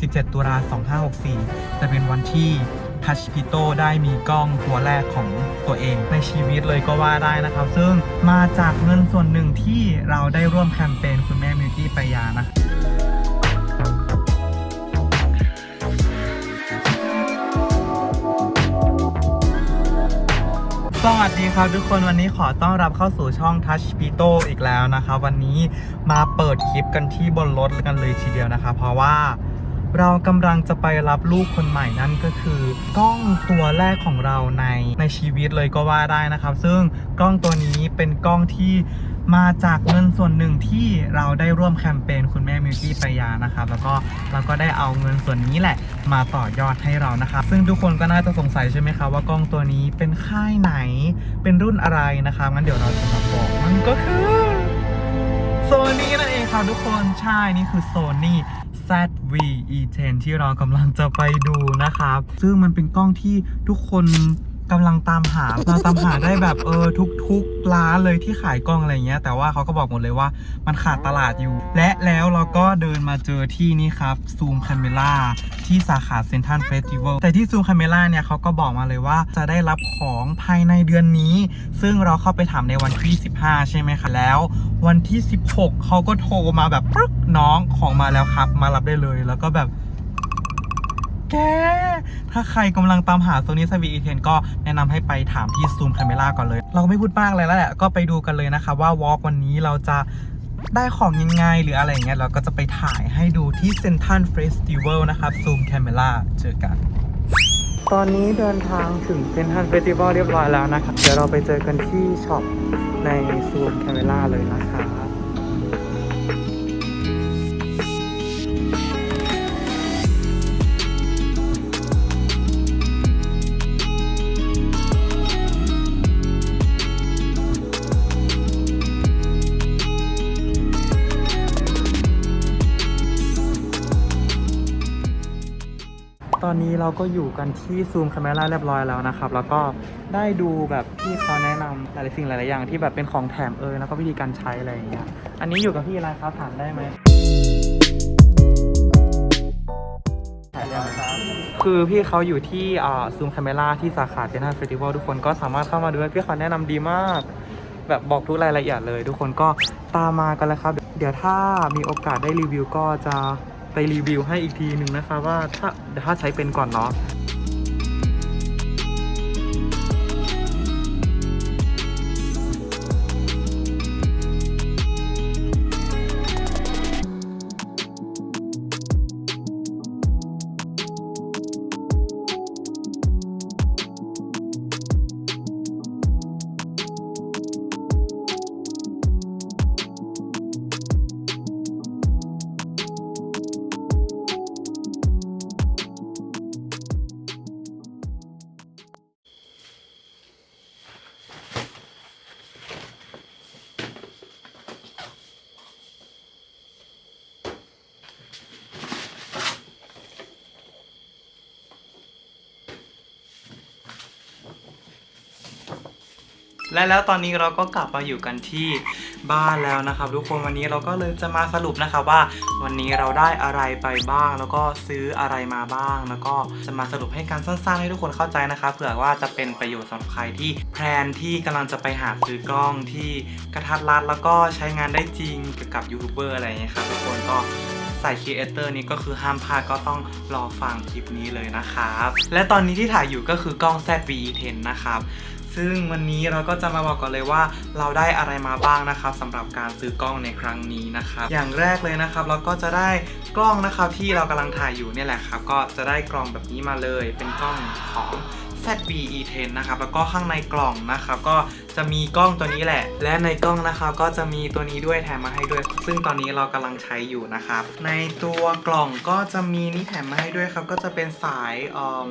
17 ตุลา2564 จะเป็นวันที่ทัชพิโตได้มีกล้องตัวแรกของตัวเองในชีวิตเลยก็ว่าได้นะครับ ซึ่งมาจากเงินส่วนหนึ่งที่เราได้ร่วมแคมเปญคุณแม่มิวตี้ปยานะสวัสดีครับทุกคนวันนี้ขอต้อนรับเข้าสู่ช่อง Touch p i t o อีกแล้วนะครับวันนี้มาเปิดคลิปกันที่บนรถกันเลยทีเดียวนะคะ เพราะว่า เรากำลังจะไปรับลูกคนใหม่นั่นก็คือกล้องตัวแรกของเราในในชีวิตเลยก็ว่าได้นะครับ ซึ่งกล้องตัวนี้เป็นกล้องที่มาจากเงินส่วนหนึ่งที่เราได้ร่วมแคมเปญคุณแม่มิวตี้ปยานะครับ แล้วก็เราก็ได้เอาเงินส่วนนี้แหละ มาต่อยอดให้เรานะครับ ซึ่งทุกคนก็น่าจะสงสัยใช่ไหมครับว่ากล้องตัวนี้เป็นค่ายไหนเป็นรุ่นอะไรนะครับงั้นเดี๋ยวเราจะมาบอกมันก็คือโซนี่นั่นเองครับทุกคนใช่นี่คือ Sony ZV-E10 ที่เรากำลังจะไปดูนะครับ ซึ่งมันเป็นกล้องที่ทุกคน กำลังตามหาเราตามหาได้แบบเออทุกๆร้านเลยที่ขายกล้องอะไรเงี้ย แต่ว่าเขาก็บอกหมดเลยว่ามันขาดตลาดอยู่ และแล้วเราก็เดินมาเจอที่นี่ครับซูมคาเมล่าที่สาขาเซนทันเฟสติวัลแต่ที่ซูมคาเมล่าเนี่ยเขาก็บอกมาเลยว่าจะได้รับของภายในเดือนนี้ ซึ่งเราเข้าไปถามในวันที่ 15 ใช่ไหมคะแล้ว วันที่ 16 เขาก็โทรมาแบบปึ๊กน้องของมาแล้วครับ มารับได้เลยแล้วก็แบบ แก ถ้าใครกำลังตามหา Sony c v e 10ก็แนะนำให้ไปถามที่ซูมคาเม r าก่อนเลย เราไม่พูดมากเลยแล้วแหละ ก็ไปดูกันเลยนะคะว่าวอล์กวันนี้เราจะได้ของยังไงหรืออะไรอย่างเงี้ยเราก็จะไปถ่ายให้ดูที่เซนทันเฟสติวัลนะครับซูมคาเม r าเจอกัน ตอนนี้เดินทางถึงเซนทันเฟสติวัลเรียบร้อยแล้วนะครับเดี๋ยวเราไปเจอกันที่ช็อปในซูมคาเม r าเลยนะครั ตอนนี้เราก็อยู่กันที่ซูมคาเมราเรียบร้อยแล้วนะครับ แล้วก็ได้ดูแบบที่เขาแนะนำหลายๆสิ่งหลายๆอย่างที่แบบเป็นของแถมเอยแล้วก็วิธีการใช้อะไรอย่างเงี้ย อันนี้อยู่กับพี่อะไรครับถามได้ไหมถ่ายได้ไหมคือพี่เขาอยู่ที่ซูมคาเมราที่สาขาเซนทรัลเฟสติวัลทุกคนก็สามารถเข้ามาดูได้พี่เขาแนะนำดีมาก แบบบอกทุกรายละเอียดเลย ทุกคนก็ตามมากันเลยครับ เดี๋ยวถ้ามีโอกาสได้รีวิวก็จะ ไปรีวิวให้อีกทีหนึ่งนะคะว่าถ้าถ้าใช้เป็นก่อนเนาะ และแล้วตอนนี้เราก็กลับมาอยู่กันที่บ้านแล้วนะครับทุกคนวันนี้เราก็เลยจะมาสรุปนะครับว่า วันนี้เราได้อะไรไปบ้าง แล้วก็ซื้ออะไรมาบ้าง แล้วก็จะมาสรุปให้การสั้นๆ ให้ทุกคนเข้าใจนะครับเผื่อว่าจะเป็นประโยชน์สำหรับใครที่แพลนที่กำลังจะไปหาซื้อกล้องที่กระทัดรัดแล้วก็ใช้งานได้จริงเกี่ยวกับยูทูบเบอร์อะไรอย่างเงี้ยครับทุกคนก็ใสายครีเอเตอร์นี้ก็คือห้ามพลาดก็ต้องรอฟังคลิปนี้เลยนะครับ และตอนนี้ที่ถ่ายอยู่ก็คือกล้อง ZV-E10 นะครับ ซึ่งวันนี้เราก็จะมาบอกก่อนเลยว่าเราได้อะไรมาบ้างนะครับสำหรับการซื้อกล้องในครั้งนี้นะครับอย่างแรกเลยนะครับเราก็จะได้กล้องนะครับที่เรากำลังถ่ายอยู่เนี่ยแหละครับก็จะได้กล้องแบบนี้มาเลย เป็นกล้องของ ZV-E10 นะครับแล้วก็ข้างในกล่องนะครับก็จะมีกล้องตัวนี้แหละ และในกล้องนะครับก็จะมีตัวนี้ด้วยแถมมาให้ด้วย ซึ่งตอนนี้เรากำลังใช้อยู่นะครับ ในตัวกล่องก็จะมีนี่แถมมาให้ด้วยครับ ก็จะเป็นสายเอ่อ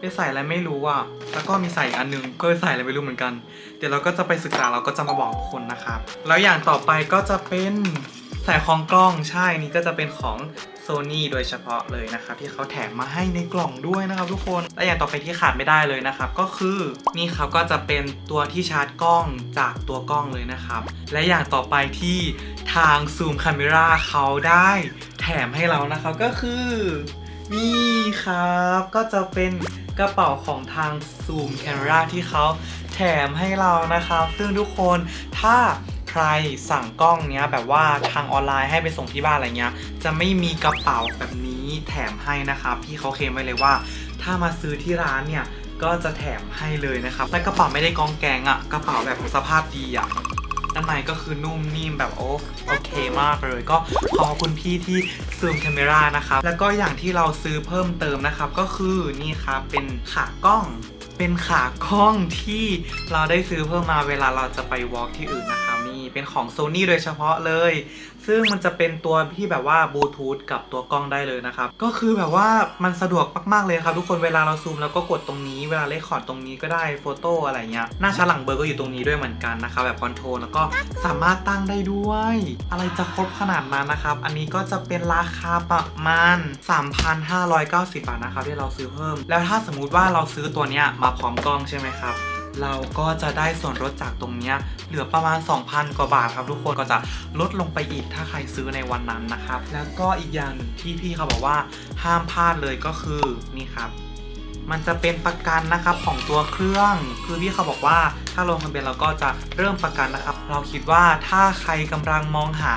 เป็นสายอะไรไม่รู้อะ แล้วก็มีใสายอีกอันหนึงก็เป็นสายอะไรไม่รู้เหมือนกัน เดี๋ยวเราก็จะไปศึกษาเราก็จะมาบอกคนนะครับ แล้วอย่างต่อไปก็จะเป็นใสายของกล้องใช่นี่ก็จะเป็นของ Sony โดยเฉพาะเลยนะครับที่เขาแถมมาให้ในกล่องด้วยนะครับทุกคนและอย่างต่อไปที่ขาดไม่ได้เลยนะครับ ก็คือนี่ครับก็จะเป็นตัวที่ชาร์จกล้องจากตัวกล้องเลยนะครับ และอย่างต่อไปที่ทาง Zoom Camera เขาได้แถมให้เรานะครับก็คือ นี่ครับก็จะเป็นกระเป๋าของทาง Zoom Camera ที่เขาแถมให้เรานะครับ ซึ่งทุกคนถ้าใครสั่งกล้องเนี้ยแบบว่าทางออนไลน์ให้ไปส่งที่บ้านอะไรเงี้ย จะไม่มีกระเป๋าแบบนี้แถมให้นะครับพี่เขาเคลมไว้เลยว่า ถ้ามาซื้อที่ร้านเนี่ยก็จะแถมให้เลยนะครับและกระเป๋าไม่ได้กองแกงอะกระเป๋าแบบสภาพดีอะ ด้านในก็คือนุ่มนิ่มแบบโอโอเคมากเลย ก็ขอบคุณพี่ที่ซูม a ม e รานะครับแล้วก็อย่างที่เราซื้อเพิ่มเติมนะครับ ก็คือนี่ครับเป็นขากล้องเป็นขากล้องที่เราได้ซื้อเพิ่มมาเวลาเราจะไปวอล์กที่อื่นนะครับ เป็นของ Sony โดยเฉพาะเลย ซึ่งมันจะเป็นตัวที่แบบว่าบลูทูธกับตัวกล้องได้เลยนะครับ ก็คือแบบว่ามันสะดวกมากๆเลยครับ ทุกคนเวลาเราซูมแล้วก็กดตรงนี้เวลาเลคคอร์ดตรงนี้ก็ได้โฟโต้อะไรเงี้ยหน้าชั้นหลังเบอร์ก็อยู่ตรงนี้ด้วยเหมือนกันนะครับแบบคอนโทรลแล้วก็สามารถตั้งได้ด้วย อะไรจะครบขนาดนั้นนะครับ อันนี้ก็จะเป็นราคาประมาณ 3,590 บาทนะครับที่เราซื้อเพิ่ม แล้วถ้าสมมุติว่าเราซื้อตัวเนี้ยมาพร้อมกล้องใช่ไหมครับ เราก็จะได้ส่วนลดจากตรงนี้เหลือประมาณ 2,000 กว่าบาทครับทุกคนก็จะลดลงไปอีกถ้าใครซื้อในวันนั้นนะครับ แล้วก็อีกอย่างหนึ่งที่พี่เขาบอกว่าห้ามพลาดเลยก็คือนี่ครับมันจะเป็นประกันนะครับของตัวเครื่อง คือพี่เขาบอกว่าถ้าลงทะเบียนเราก็จะเริ่มประกันนะครับ เราคิดว่าถ้าใครกำลังมองหา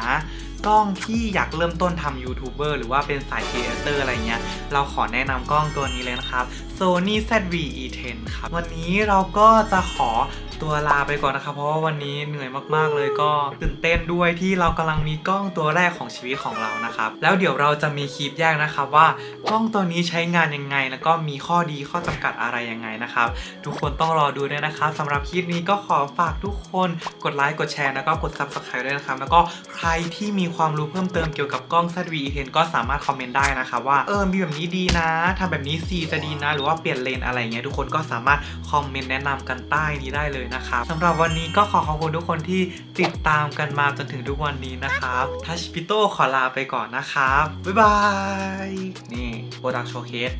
กล้องที่อยากเริ่มต้นทำยูทูบเบอร์หรือว่าเป็นสายครีเอเตอร์อะไรเงี้ย เราขอแนะนำกล้องตัวนี้เลยนะครับ Sony ZV-E10 ครับ วันนี้เราก็จะขอ ตัวลาไปก่อนนะครับ เพราะว่าวันนี้เหนื่อยมากๆเลยก็ตื่นเต้นด้วยที่เรากำลังมีกล้องตัวแรกของชีวิตของเรานะครับ แล้วเดี๋ยวเราจะมีคลิปแยกนะครับว่ากล้องตัวนี้ใช้งานยังไง แล้วก็มีข้อดีข้อจำกัดอะไรยังไงนะครับ ทุกคนต้องรอดูด้วยนะครับสำหรับคลิปนี้ก็ขอฝากทุกคนกดไลค์กดแชร์แล้วก็กด subscribe ด้วยนะครับแล้วก็ใครที่มีความรู้เพิ่มเติมเกี่ยวกับกล้อง ZV-E10 ก็สามารถคอมเมนต์ได้นะครับว่าเออมีแบบนี้ดีนะทำแบบนี้ซีจะดีนะ หรือว่าเปลี่ยนเลนอะไรเงี้ยทุกคนก็สามารถคอมเมนต์แนะนำกันใต้นี้ได้เลยนะครับสำหรับวันนี้ก็ขอขอบคุณทุกคนที่ติดตามกันมาจนถึงทุกวันนี้นะครับทัชพิโต้ขอลาไปก่อนนะครับ บ๊ายบาย นี่โปรดักโชว์เคส